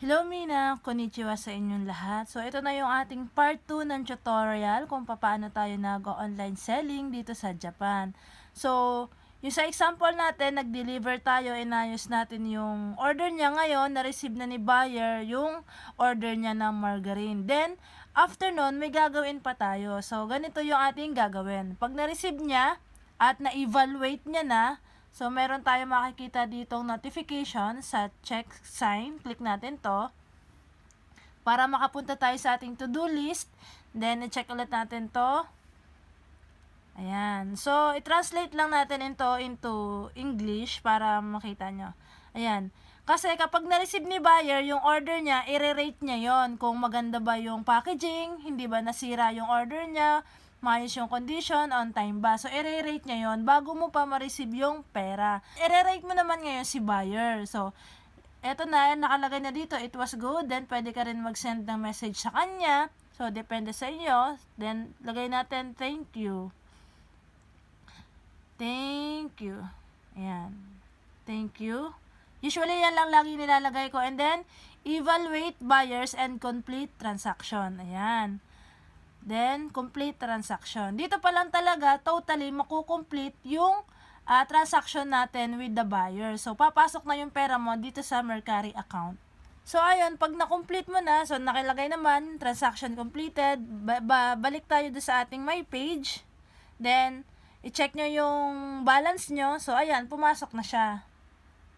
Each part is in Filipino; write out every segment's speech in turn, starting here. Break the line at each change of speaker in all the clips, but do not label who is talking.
Hello Mina! Konnichiwa sa inyong lahat. So ito na yung ating part 2 ng tutorial kung paano tayo nag-online selling dito sa Japan. So, yung sa example natin, nag-deliver tayo, inayos natin yung order niya ngayon, na-receive na ni buyer yung order niya ng margarine. Then, after nun, may gagawin pa tayo. So, ganito yung ating gagawin. Pag na-receive niya at na-evaluate niya na, So, meron tayo makikita ditong notification sa check sign. Click natin to. Para makapunta tayo sa ating to-do list. Then, i-check ulit natin to. Ayan. So, i-translate lang natin ito into English para makita nyo. Ayan. Kasi kapag na-receive ni buyer yung order niya, i-rate niya yon Kung maganda ba yung packaging, hindi ba nasira yung order niya, maayos yung condition, on time ba. So, i-rate niya yon bago mo pa ma-receive yung pera. I-rate mo naman ngayon si buyer. So, eto na, nakalagay na dito, it was good. Then, pwede ka rin mag-send ng message sa kanya. So, depende sa inyo. Then, lagay natin, thank you. Thank you. Ayan. Thank you. Usually, yan lang lagi nilalagay ko. And then, evaluate buyers and complete transaction. Ayan. Then, complete transaction. Dito pa lang talaga, totally makukomplete yung ah, transaction natin with the buyer. So, papasok na yung pera mo dito sa Mercari account. So, ayun, pag na-complete mo na, so nakilagay naman, transaction completed, ba- ba- balik tayo doon sa ating my page. Then, i-check nyo yung balance nyo. So, ayan, pumasok na siya.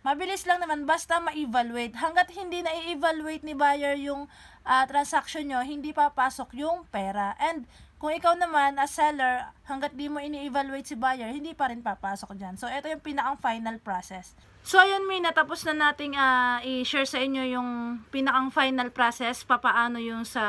Mabilis lang naman, basta ma-evaluate. Hanggat hindi na-evaluate ni buyer yung ah, transaction nyo, hindi papasok yung pera. And kung ikaw naman, as seller, hanggat di mo ini-evaluate si buyer, hindi pa rin papasok dyan. So, ito yung pinakang final process. So, ayun, Mina, tapos na nating ah, i-share sa inyo yung pinakang final process, papaano yung sa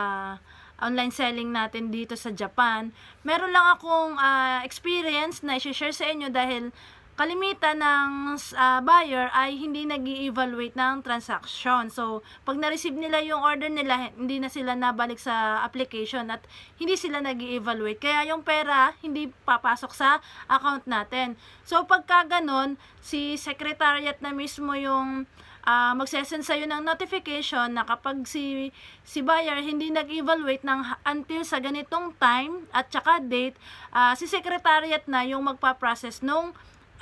online selling natin dito sa Japan. Meron lang akong ah, experience na i-share sa inyo dahil kalimitan ng ah, buyer ay hindi nag evaluate ng transaction. So, pag na-receive nila yung order nila, hindi na sila nabalik sa application at hindi sila nag evaluate Kaya yung pera hindi papasok sa account natin. So, pagka ganon, si secretariat na mismo yung ah magsesend sa'yo ng notification na kapag si, si buyer hindi nag-evaluate ng until sa ganitong time at saka date, ah, si secretariat na yung magpa-process nung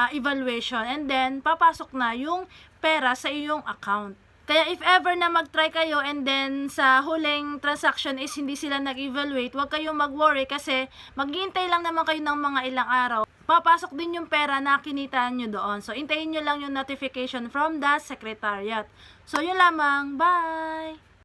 ah, evaluation and then papasok na yung pera sa iyong account. Kaya if ever na mag-try kayo and then sa huling transaction is hindi sila nag-evaluate, huwag kayong mag-worry kasi maghihintay lang naman kayo ng mga ilang araw. Papasok din yung pera na kinita nyo doon. So, intayin nyo lang yung notification from the secretariat. So, yun lamang. Bye!